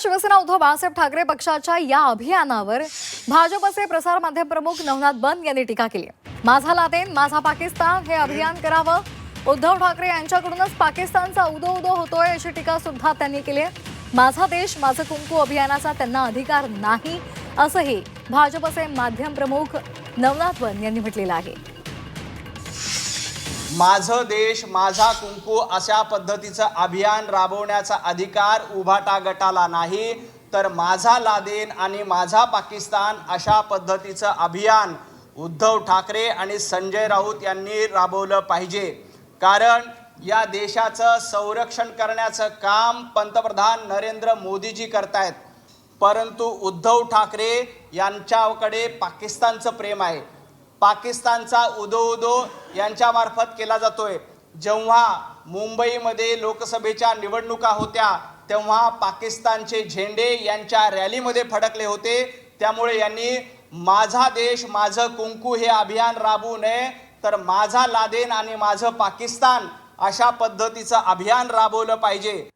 शिवसेना उद्धव बाळासाहेब ठाकरे पक्षाच्या या अभियानावर भाजपचे प्रसार माध्यम प्रमुख नवनाथ बंद यांनी टीका केली माझा लादेन माझा पाकिस्तान हे अभियान करावं. उद्धव ठाकरे यांच्याकडूनच पाकिस्तानचा उदो उदो होतोय अशी टीका सुद्धा त्यांनी केली आहे. माझा देश माझं कुंकू अभियानाचा त्यांना अधिकार नाही असंही भाजपचे माध्यम प्रमुख नवनाथ बन यांनी म्हटलेलं आहे. माझं देश माझा कुंकू अशा पद्धतीचं अभियान राबवण्याचा अधिकार उभाटा गटाला नाही तर माझा लादेन आणि माझा पाकिस्तान अशा पद्धतीचं अभियान उद्धव ठाकरे आणि संजय राऊत यांनी राबवलं पाहिजे. कारण या देशाचं संरक्षण करण्याचं काम पंतप्रधान नरेंद्र मोदीजी करतायत. परंतु उद्धव ठाकरे यांच्याकडे पाकिस्तानचं प्रेम आहे. पाकिस्तानचा उदो उदो यांच्यामार्फत केला जातोय. जेव्हा मुंबईमध्ये लोकसभेच्या निवडणुका होत्या तेव्हा पाकिस्तानचे झेंडे यांच्या रॅलीमध्ये फडकले होते. त्यामुळे यांनी माझा देश माझं कुंकू हे अभियान राबवू नये तर माझा लादेन आणि माझं पाकिस्तान अशा पद्धतीचं अभियान राबवलं पाहिजे.